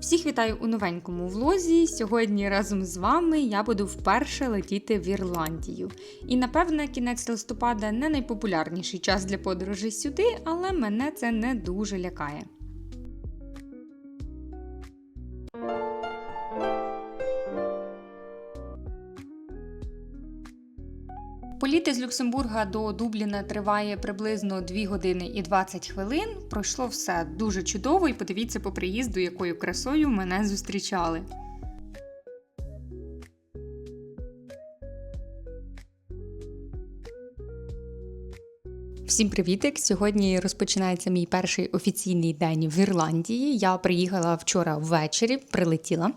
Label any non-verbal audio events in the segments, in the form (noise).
Всіх вітаю у новенькому влозі. Сьогодні разом з вами я буду вперше летіти в Ірландію. І напевне, кінець листопада не найпопулярніший час для подорожі сюди, але мене це не дуже лякає. Політи з Люксембурга до Дубліна триває приблизно 2 години і 20 хвилин. Пройшло все дуже чудово, і подивіться по приїзду, якою красою мене зустрічали. Всім привітик! Сьогодні розпочинається мій перший офіційний день в Ірландії. Я приїхала вчора ввечері, прилетіла.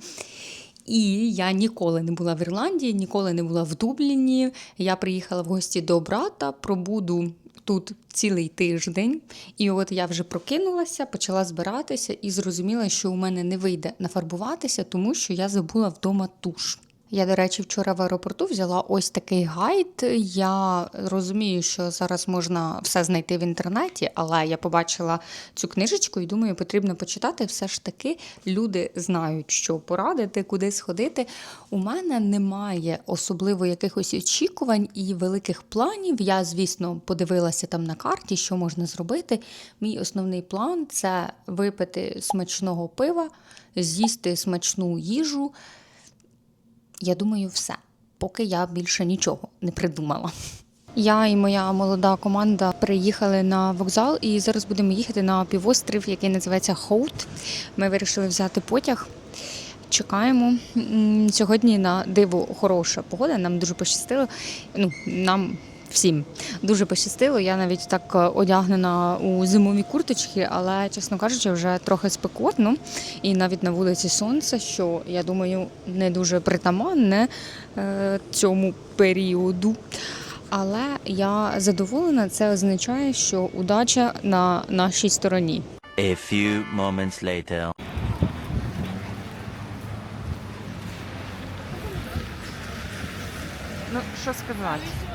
І я ніколи не була в Ірландії, ніколи не була в Дубліні. Я приїхала в гості до брата, пробуду тут цілий тиждень. І от я вже прокинулася, почала збиратися і зрозуміла, що у мене не вийде нафарбуватися, тому що я забула вдома туш. Я, до речі, вчора в аеропорту взяла ось такий гайд. Я розумію, що зараз можна все знайти в інтернеті, але я побачила цю книжечку і думаю, потрібно почитати. Все ж таки люди знають, що порадити, куди сходити. У мене немає особливо якихось очікувань і великих планів. Я, звісно, подивилася там на карті, що можна зробити. Мій основний план це випити смачного пива, з'їсти смачну їжу. Я думаю, все, поки я більше нічого не придумала. Я і моя молода команда приїхали на вокзал, і зараз будемо їхати на півострів, який називається Хоут. Ми вирішили взяти потяг. Чекаємо. Сьогодні на диво хороша погода. Нам дуже пощастило. Ну, нам всім дуже пощастило. Я навіть так е, одягнена у зимові курточки, але, чесно кажучи, вже трохи спекотно. І навіть на вулиці сонце, що я думаю, не дуже притаманне е, цьому періоду. Але я задоволена, це означає, що удача на нашій стороні. A few moments later. Ну, що сказати?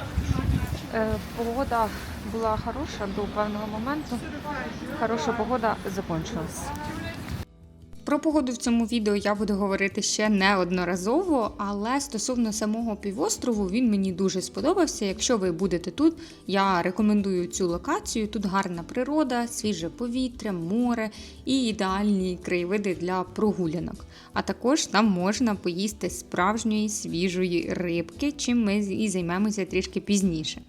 Е, Погода була хороша до певного моменту. Хороша погода закінчилась. Про погоду в цьому відео я буду говорити ще неодноразово, але стосовно самого півострову він мені дуже сподобався. Якщо ви будете тут, я рекомендую цю локацію. Тут гарна природа, свіже повітря, море і ідеальні краєвиди для прогулянок. А також там можна поїсти справжньої свіжої рибки, чим ми і займемося трішки пізніше.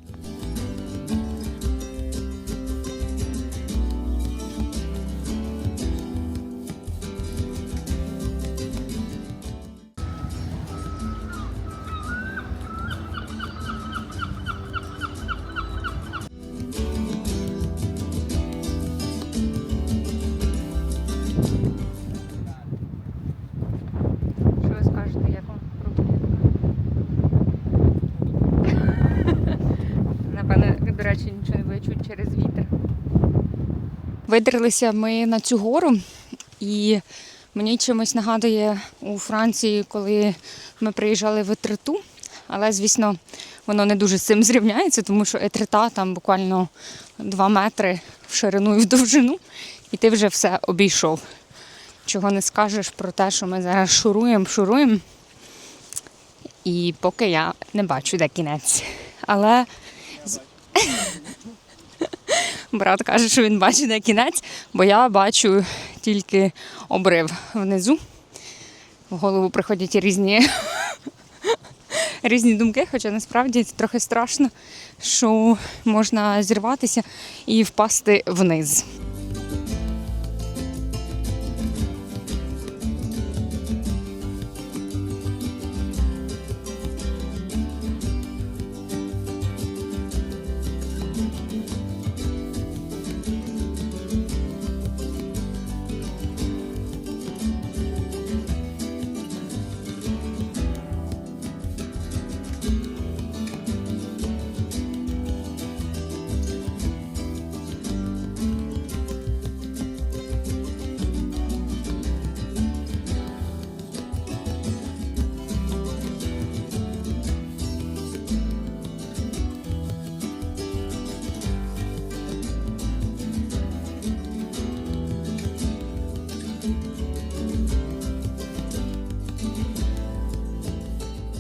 Видерлися ми на цю гору, і мені чимось нагадує у Франції, коли ми приїжджали в Етриту. Але, звісно, воно не дуже з цим зрівняється, тому що Етрита там буквально 2 метри в ширину і в довжину, і ти вже все обійшов. Чого не скажеш про те, що ми зараз шуруємо, шуруємо. І поки я не бачу, де кінець. Але брат каже, що він бачить, на кінець, бо я бачу тільки обрив внизу. В голову приходять різні, різні думки, хоча насправді це трохи страшно, що можна зірватися і впасти вниз.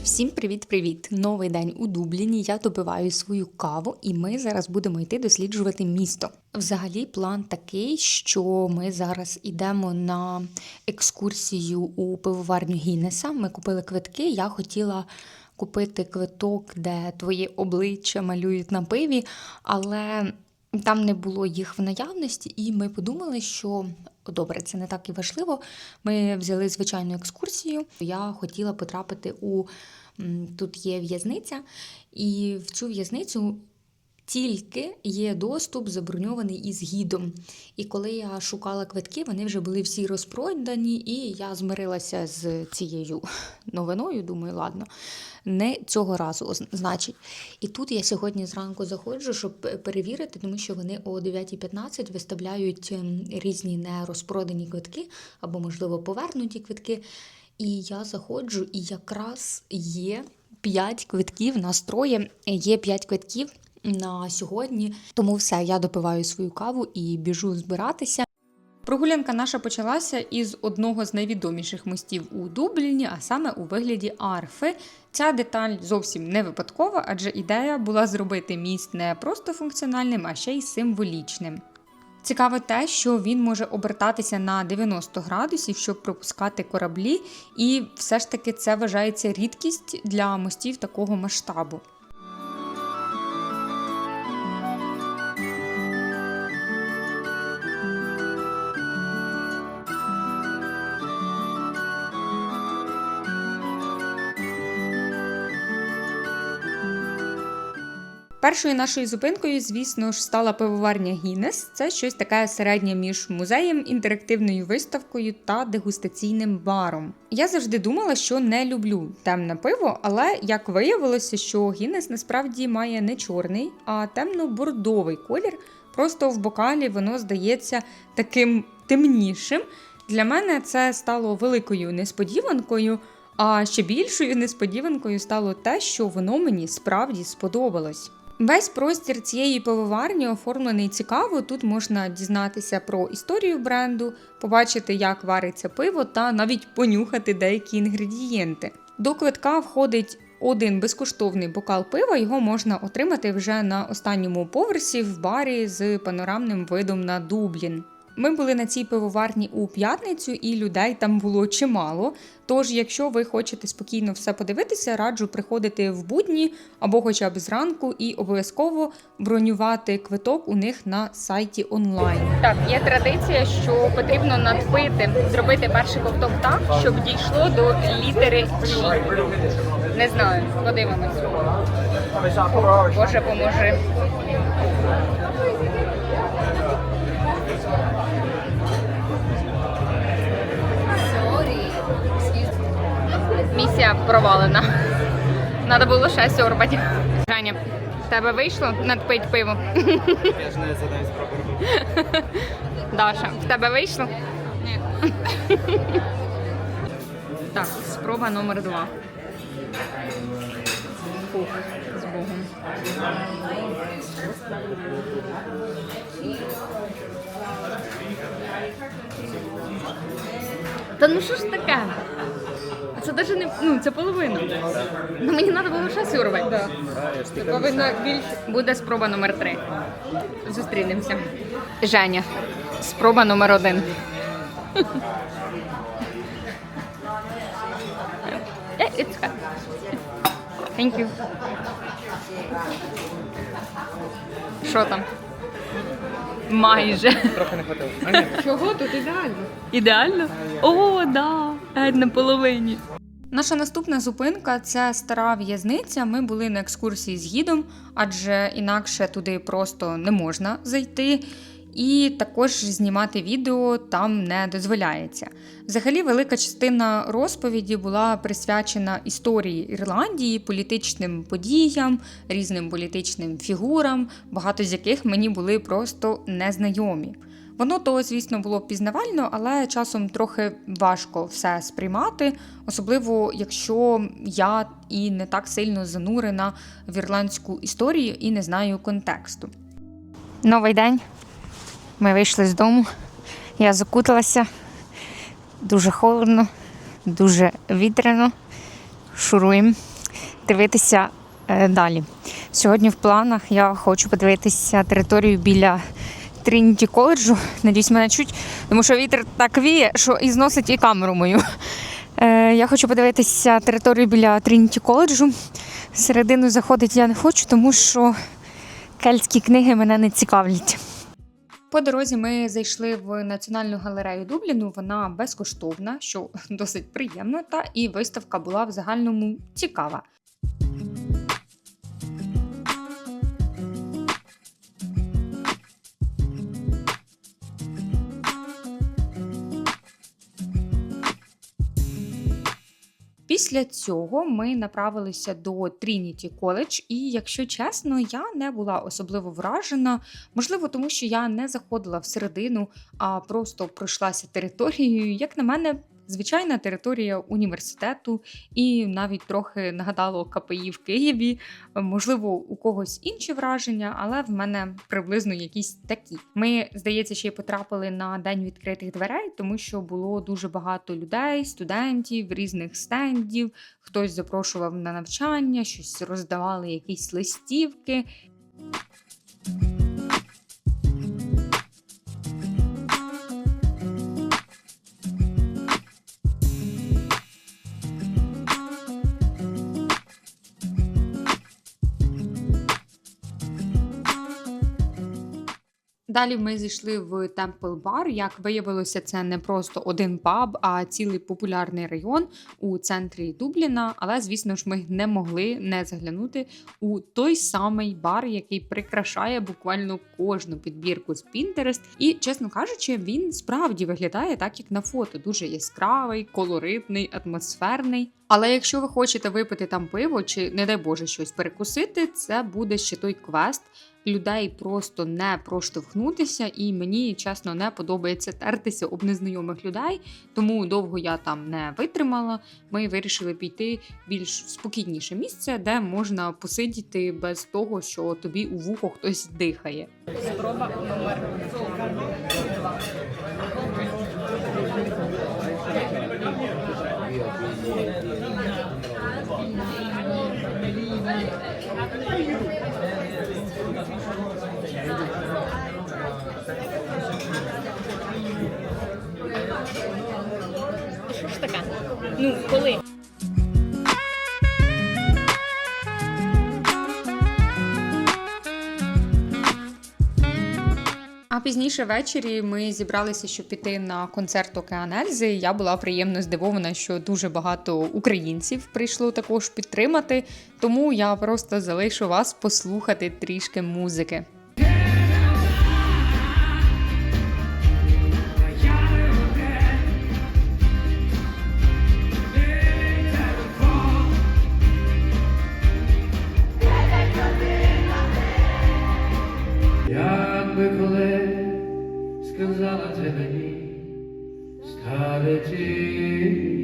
Всім привіт-привіт! Новий день у Дубліні. Я добиваю свою каву, і ми зараз будемо йти досліджувати місто. Взагалі, план такий, що ми зараз йдемо на екскурсію у пивоварню Гіннеса. Ми купили квитки. Я хотіла купити квиток, де твоє обличчя малюють на пиві, але там не було їх в наявності, і ми подумали, що добре, це не так і важливо. Ми взяли звичайну екскурсію. Я хотіла потрапити у тут є в'язниця, і в цю в'язницю. Тільки є доступ заброньований із гідом. І коли я шукала квитки, вони вже були всі розпродані, і я змирилася з цією новиною. Думаю, ладно, не цього разу, значить. І тут я сьогодні зранку заходжу, щоб перевірити, тому що вони о 9.15 виставляють ем, різні нерозпродані квитки або, можливо, повернуті квитки. І я заходжу, і якраз є 5 квитків на троє. Є 5 квитків на сьогодні. Тому все, я допиваю свою каву і біжу збиратися. Прогулянка наша почалася із одного з найвідоміших мостів у Дубліні, а саме у вигляді арфи. Ця деталь зовсім не випадкова, адже ідея була зробити міст не просто функціональним, а ще й символічним. Цікаво те, що він може обертатися на 90 градусів, щоб пропускати кораблі, і все ж таки це вважається рідкість для мостів такого масштабу. Першою нашою зупинкою, звісно ж, стала пивоварня Гіннес. Це щось таке середнє між музеєм, інтерактивною виставкою та дегустаційним баром. Я завжди думала, що не люблю темне пиво, але як виявилося, що Гіннес насправді має не чорний, а темно-бордовий колір. Просто в бокалі воно здається таким темнішим. Для мене це стало великою несподіванкою. А ще більшою несподіванкою стало те, що воно мені справді сподобалось. Весь простір цієї пивоварні оформлений цікаво. Тут можна дізнатися про історію бренду, побачити, як вариться пиво, та навіть понюхати деякі інгредієнти. До квитка входить один безкоштовний бокал пива. Його можна отримати вже на останньому поверсі в барі з панорамним видом на Дублін. Ми були на цій пивоварні у п'ятницю, і людей там було чимало. Тож, якщо ви хочете спокійно все подивитися, раджу приходити в будні або хоча б зранку і обов'язково бронювати квиток у них на сайті онлайн. Так, є традиція, що потрібно надпити, зробити перший ковток так, щоб дійшло до літери. Не знаю, подивимось. Боже, поможи. Місія провалена. Надо було ще сьорбати. Женя, в тебе вийшло надпить пиво? Я ж не задаю спробувати. (laughs) Даша, в тебе вийшло? Ні. (laughs) Так, спроба номер два. Фух, з Богом. Та ну що ж таке? Це навіть не ну, це половина. Ну мені треба було ще сюрвати. Да. Повинно більше. Буде спроба номер три. Зустрінемося. Женя. Спроба номер один. (laughs) Yeah. Thank you. Що там? Майже. Трохи не хватило. А ні, Чого тут ідеально? Ідеально? О, да, геть на половині. Наша наступна зупинка це стара в'язниця. Ми були на екскурсії з гідом, адже інакше туди просто не можна зайти. І також знімати відео там не дозволяється. Взагалі, велика частина розповіді була присвячена історії Ірландії, політичним подіям, різним політичним фігурам, багато з яких мені були просто незнайомі. Воно то, звісно, було пізнавально, але часом трохи важко все сприймати, особливо якщо я і не так сильно занурена в ірландську історію і не знаю контексту. Новий день. Ми вийшли з дому. Я закуталася. Дуже холодно, дуже вітряно. Шуруємо. дивитися е, далі. Сьогодні в планах я хочу подивитися територію біля Трініті коледжу. Надіюсь, мене чуть, тому що вітер так віє, що і зносить і камеру мою. Е, я хочу подивитися територію біля Трініті коледжу. Всередину заходити я не хочу, тому що кельтські книги мене не цікавлять. По дорозі ми зайшли в Національну галерею Дубліну. Вона безкоштовна, що (laughs) досить приємно, та і виставка була в загальному цікава. Після цього ми направилися до Трініті коледж, і якщо чесно, я не була особливо вражена. Можливо, тому що я не заходила всередину, а просто пройшлася територією. Як на мене, звичайна територія університету, і навіть трохи нагадало КПІ в Києві. Можливо, у когось інші враження, але в мене приблизно якісь такі. Ми, здається, ще й потрапили на день відкритих дверей, тому що було дуже багато людей, студентів, різних стендів. Хтось запрошував на навчання, щось роздавали, якісь листівки. Далі ми зайшли в Темпл Бар. Як виявилося, це не просто один паб, а цілий популярний район у центрі Дубліна. Але, звісно ж, ми не могли не заглянути у той самий бар, який прикрашає буквально кожну підбірку з Pinterest. І, чесно кажучи, він справді виглядає так, як на фото. Дуже яскравий, колоритний, атмосферний. Але якщо ви хочете випити там пиво чи, не дай Боже, щось перекусити, це буде ще той квест. Людей просто не проштовхнутися, і мені чесно не подобається тертися об незнайомих людей, тому довго я там не витримала. Ми вирішили піти більш спокійніше місце, де можна посидіти без того, що тобі у вухо хтось дихає. Що коли? А пізніше ввечері ми зібралися, щоб піти на концерт Океан Ельзи. Я була приємно здивована, що дуже багато українців прийшло також підтримати. Тому я просто залишу вас послухати трішки музики. Би коли сказала ти мені, старе тінню